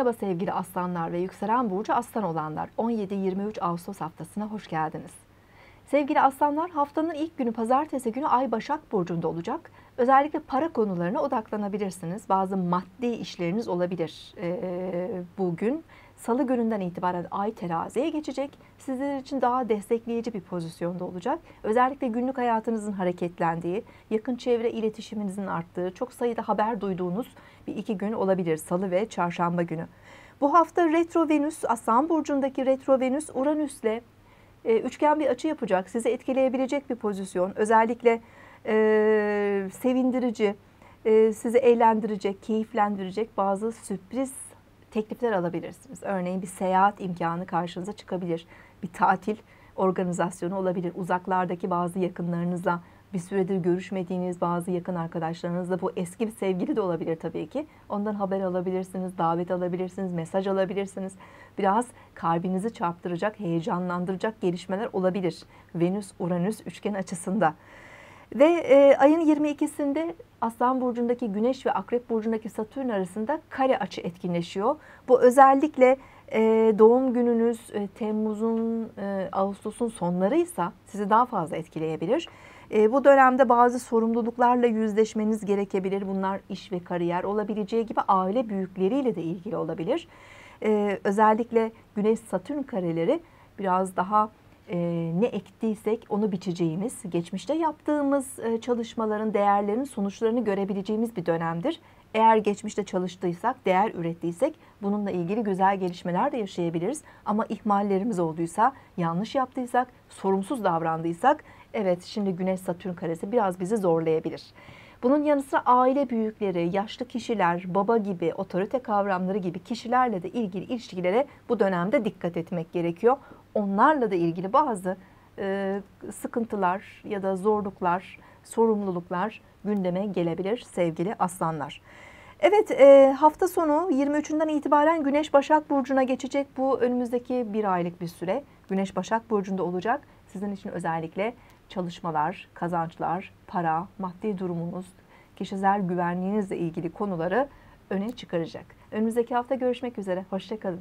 Merhaba sevgili aslanlar ve yükselen burcu aslan olanlar. 17-23 Ağustos haftasına hoş geldiniz. Sevgili aslanlar haftanın ilk günü pazartesi günü Ay Başak Burcu'nda olacak. Özellikle para konularına odaklanabilirsiniz. Bazı maddi işleriniz olabilir ee, bugün. Salı gününden itibaren Ay teraziye geçecek. Sizler için daha destekleyici bir pozisyonda olacak. Özellikle günlük hayatınızın hareketlendiği, yakın çevre iletişiminizin arttığı, çok sayıda haber duyduğunuz bir iki gün olabilir. Salı ve çarşamba günü. Bu hafta Retro Venüs, Aslan Burcu'ndaki Retro Venüs, Uranüs'le e, üçgen bir açı yapacak. Sizi etkileyebilecek bir pozisyon. Özellikle e, sevindirici, e, sizi eğlendirecek, keyiflendirecek bazı sürpriz teklifler alabilirsiniz. Örneğin bir seyahat imkanı karşınıza çıkabilir. Bir tatil organizasyonu olabilir. Uzaklardaki bazı yakınlarınızla bir süredir görüşmediğiniz bazı yakın arkadaşlarınızla bu eski bir sevgili de olabilir tabii ki. Ondan haber alabilirsiniz, davet alabilirsiniz, mesaj alabilirsiniz. Biraz kalbinizi çarptıracak, heyecanlandıracak gelişmeler olabilir. Venüs-Uranüs üçgen açısında. Ve e, ayın 22'sinde Aslan Burcu'ndaki Güneş ve Akrep Burcu'ndaki Satürn arasında kare açı etkinleşiyor. Bu özellikle e, doğum gününüz e, Temmuz'un, e, Ağustos'un sonlarıysa sizi daha fazla etkileyebilir. E, bu dönemde bazı sorumluluklarla yüzleşmeniz gerekebilir. Bunlar iş ve kariyer olabileceği gibi aile büyükleriyle de ilgili olabilir. E, özellikle Güneş-Satürn kareleri biraz daha e, ne ektiysek onu biçeceğimiz, geçmişte yaptığımız e, çalışmaların, değerlerin sonuçlarını görebileceğimiz bir dönemdir. Eğer geçmişte çalıştıysak, değer ürettiysek bununla ilgili güzel gelişmeler de yaşayabiliriz. Ama ihmallerimiz olduysa, yanlış yaptıysak, sorumsuz davrandıysak evet şimdi Güneş Satürn karesi biraz bizi zorlayabilir. Bunun yanı sıra aile büyükleri, yaşlı kişiler, baba gibi, otorite kavramları gibi kişilerle de ilgili ilişkilere bu dönemde dikkat etmek gerekiyor. Onlarla da ilgili bazı e, sıkıntılar ya da zorluklar, sorumluluklar gündeme gelebilir sevgili aslanlar. Evet e, hafta sonu 23'ünden itibaren Güneş Başak Burcu'na geçecek. Bu önümüzdeki bir aylık bir süre Güneş Başak Burcu'nda olacak. Sizin için özellikle çalışmalar, kazançlar, para, maddi durumunuz, kişisel güvenliğinizle ilgili konuları öne çıkaracak. Önümüzdeki hafta görüşmek üzere. Hoşçakalın.